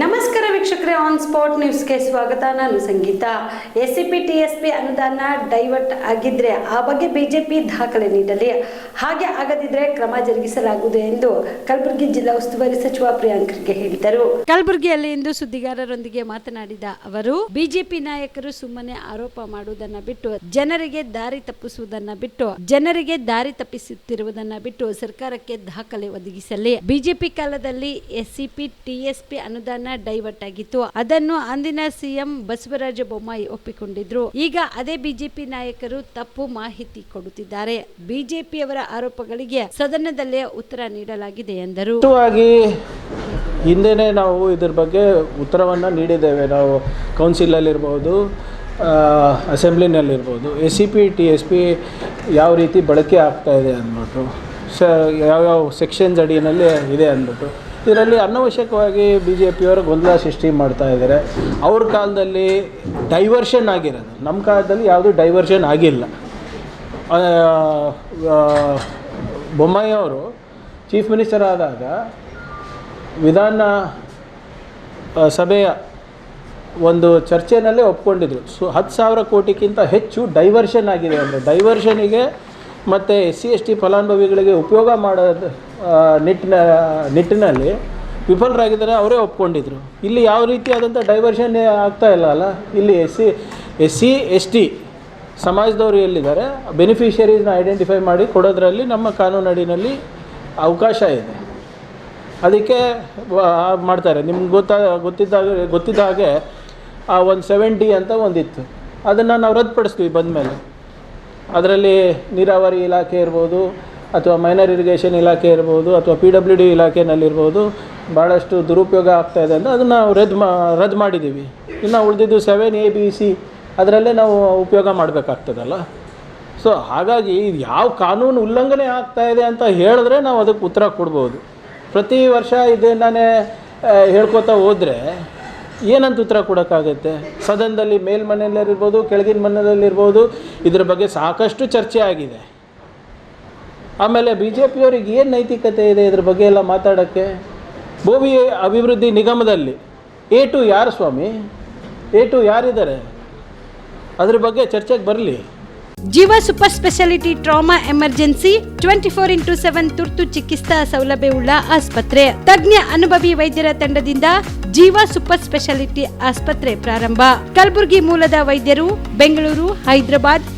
ನಮಸ್ಕಾರ ವೀಕ್ಷಕರೇ on spot ನ್ಯೂಸ್ಗೆ ಸ್ವಾಗತ. ನಾನು Sangeetha. S C P T S P ಅನುದಾನ ಡೈವರ್ಟ್ ಆಗಿದ್ರೆ ಆ ಬಗ್ಗೆ ಬಿಜೆಪಿ ದಾಖಲೆ ನೀಡಲಿ. ಹಾಗೆ ಆಗದಿದ್ರೆ ಕ್ರಮ ಜರುಗಿಸಲಾಗುವುದು ಎಂದು ಕಲಬುರಗಿ ಜಿಲ್ಲಾ ಉಸ್ತುವಾರಿ ಸಚಿವ ಪ್ರಿಯಾಂಕ್ ಖರ್ಗೆ ಹೇಳಿದರು. ಕಲಬುರಗಿಯಲ್ಲಿ ಇಂದು ಸುದ್ದಿಗಾರರೊಂದಿಗೆ ಮಾತನಾಡಿದ ಅವರು ಬಿಜೆಪಿ ನಾಯಕರು ಸುಮ್ಮನೆ ಆರೋಪ ಮಾಡುವುದನ್ನ ಬಿಟ್ಟು, ಜನರಿಗೆ ದಾರಿ ತಪ್ಪಿಸುವುದನ್ನ ಬಿಟ್ಟು, ಜನರಿಗೆ ದಾರಿ ತಪ್ಪಿಸುತ್ತಿರುವುದನ್ನ ಬಿಟ್ಟು ಸರ್ಕಾರಕ್ಕೆ ದಾಖಲೆ ಒದಗಿಸಲಿ. ಬಿಜೆಪಿ ಕಾಲದಲ್ಲಿ ಎಸ್ಸಿಪಿ ಟಿಎಸ್ಪಿ ಅನುದಾನ ಡೈವರ್ಟ್ ಆಗಿತ್ತು. ಅದನ್ನು ಅಂದಿನ ಸಿಎಂ ಬಸವರಾಜ ಬೊಮ್ಮಾಯಿ ಒಪ್ಪಿಕೊಂಡಿದ್ರು. ಈಗ ಅದೇ ಬಿಜೆಪಿ ನಾಯಕರು ತಪ್ಪು ಮಾಹಿತಿ ಕೊಡುತ್ತಿದ್ದಾರೆ. ಬಿಜೆಪಿಯವರ ಆರೋಪಗಳಿಗೆ ಸದನದಲ್ಲೇ ಉತ್ತರ ನೀಡಲಾಗಿದೆ ಎಂದರು. ಹಿಂದೆನೆ ನಾವು ಇದ್ರ ಬಗ್ಗೆ ಉತ್ತರವನ್ನು ನೀಡಿದ್ದೇವೆ. ನಾವು ಕೌನ್ಸಿಲಲ್ಲಿರ್ಬೋದು ಅಸೆಂಬ್ಲಿನಲ್ಲಿರ್ಬೋದು. S C P T S P ಯಾವ ರೀತಿ ಬಳಕೆ ಆಗ್ತಾ ಇದೆ ಅಂದ್ಬಿಟ್ಟು, ಸ ಯಾವ್ಯಾವ ಸೆಕ್ಷನ್ಸ್ ಅಡಿಯಲ್ಲಿ ಇದೆ ಅಂದ್ಬಿಟ್ಟು. ಇದರಲ್ಲಿ ಅನವಶ್ಯಕವಾಗಿ ಬಿ ಜೆ ಪಿಯವರು ಗೊಂದಲ ಸೃಷ್ಟಿ ಮಾಡ್ತಾ ಇದ್ದಾರೆ. ಅವ್ರ ಕಾಲದಲ್ಲಿ ಡೈವರ್ಷನ್ ಆಗಿರೋದು. ನಮ್ಮ ಕಾಲದಲ್ಲಿ ಯಾವುದೂ ಡೈವರ್ಷನ್ ಆಗಿಲ್ಲ. ಬೊಮ್ಮಾಯಿ ಚೀಫ್ ಮಿನಿಸ್ಟರ್ ಆದಾಗ ವಿಧಾನ ಸಭೆಯ ಒಂದು ಚರ್ಚೆನಲ್ಲೇ ಒಪ್ಕೊಂಡಿದ್ರು. ಸೊ, ಹತ್ತು ಸಾವಿರ ಕೋಟಿಗಿಂತ ಹೆಚ್ಚು ಡೈವರ್ಷನ್ ಆಗಿದೆ ಅಂದರೆ ಡೈವರ್ಷನಿಗೆ ಮತ್ತು ಎಸ್ ಸಿ ಎಸ್ ಟಿ ಫಲಾನುಭವಿಗಳಿಗೆ ಉಪಯೋಗ ಮಾಡೋದು ನಿಟ್ಟಿನ, ನಿಟ್ಟಿನಲ್ಲಿ ವಿಫಲರಾಗಿದ್ದಾರೆ, ಅವರೇ ಒಪ್ಕೊಂಡಿದ್ರು. ಇಲ್ಲಿ ಯಾವ ರೀತಿಯಾದಂಥ ಡೈವರ್ಷನ್ ಆಗ್ತಾ ಇಲ್ಲ ಅಲ್ಲ? ಇಲ್ಲಿ S C S C, S, T ಸಮಾಜದವರು ಎಲ್ಲಿದ್ದಾರೆ? ಬೆನಿಫಿಷರೀಸ್ನ ಐಡೆಂಟಿಫೈ ಮಾಡಿ ಕೊಡೋದ್ರಲ್ಲಿ ನಮ್ಮ ಕಾನೂನಡಿನಲ್ಲಿ ಅವಕಾಶ ಇದೆ. ಅದಕ್ಕೆ ಮಾಡ್ತಾರೆ. ನಿಮ್ಗೆ ಗೊತ್ತಾ, ಗೊತ್ತಿದ್ದಾಗ, ಗೊತ್ತಿದ್ದ ಹಾಗೆ, ಆ, ಒಂದು ಸೆವೆನ್ ಡಿ ಅಂತ ಒಂದಿತ್ತು. ಅದನ್ನು ನಾವು ರದ್ದುಪಡಿಸ್ತೀವಿ ಬಂದಮೇಲೆ. ಅದರಲ್ಲಿ ನೀರಾವರಿ ಇಲಾಖೆ ಇರ್ಬೋದು, ಅಥವಾ ಮೈನರ್ ಇರಿಗೇಷನ್ ಇಲಾಖೆ ಇರ್ಬೋದು, ಅಥವಾ ಪಿ ಡಬ್ಲ್ಯೂ ಡಿ ಇಲಾಖೆನಲ್ಲಿರ್ಬೋದು ಭಾಳಷ್ಟು ದುರುಪಯೋಗ ಆಗ್ತಾ ಇದೆ ಅಂತ ಅದನ್ನು ನಾವು ರದ್ದು ಮಾ, ರದ್ದು ಮಾಡಿದ್ದೀವಿ. ಇನ್ನು ಉಳಿದಿದ್ದು ಸೆವೆನ್ ಎ ಬಿ ಸಿ ಅದರಲ್ಲೇ ನಾವು ಉಪಯೋಗ ಮಾಡಬೇಕಾಗ್ತದಲ್ಲ. ಸೊ ಹಾಗಾಗಿ ಯಾವ ಕಾನೂನು ಉಲ್ಲಂಘನೆ ಆಗ್ತಾ ಇದೆ ಅಂತ ಹೇಳಿದ್ರೆ ನಾವು ಅದಕ್ಕೆ ಉತ್ತರ ಕೊಡ್ಬೋದು. ಪ್ರತಿ ವರ್ಷ ಇದನ್ನೇ ಹೇಳ್ಕೊತಾ ಹೋದರೆ ಏನಂತ ಉತ್ತರ ಕೊಡೋಕ್ಕಾಗತ್ತೆ? ಸದನದಲ್ಲಿ ಮೇಲ್ಮನೆಯಲ್ಲಿರ್ಬೋದು, ಕೆಳಗಿನ ಮನೆಯಲ್ಲಿರ್ಬೋದು, ಇದ್ರ ಬಗ್ಗೆ ಸಾಕಷ್ಟು ಚರ್ಚೆ ಆಗಿದೆ. ಆಮೇಲೆ ಬಿ ಜೆ ಪಿಯವ್ರಿಗೆ ಏನು ನೈತಿಕತೆ ಇದೆ ಇದ್ರ ಬಗ್ಗೆ ಎಲ್ಲ ಮಾತಾಡೋಕ್ಕೆ? ಭೂಮಿ ಅಭಿವೃದ್ಧಿ ನಿಗಮದಲ್ಲಿ ಎ ಟು ಯಾರು ಸ್ವಾಮಿ? ಎ ಟು ಯಾರಿದ್ದಾರೆ? ಅದ್ರ ಬಗ್ಗೆ ಚರ್ಚೆಗೆ ಬರಲಿ. Jeeva super speciality trauma emergency twenty four into seven ತುರ್ತು ಚಿಕಿತ್ಸಾ ಸೌಲಭ್ಯವುಳ್ಳ ಆಸ್ಪತ್ರೆ. ತಜ್ಞ ಅನುಭವಿ ವೈದ್ಯರ ತಂಡದಿಂದ ಜೀವ ಸೂಪರ್ ಸ್ಪೆಷಾಲಿಟಿ ಆಸ್ಪತ್ರೆ ಪ್ರಾರಂಭ. ಕಲಬುರಗಿ ಮೂಲದ ವೈದ್ಯರು ಬೆಂಗಳೂರು, ಹೈದರಾಬಾದ್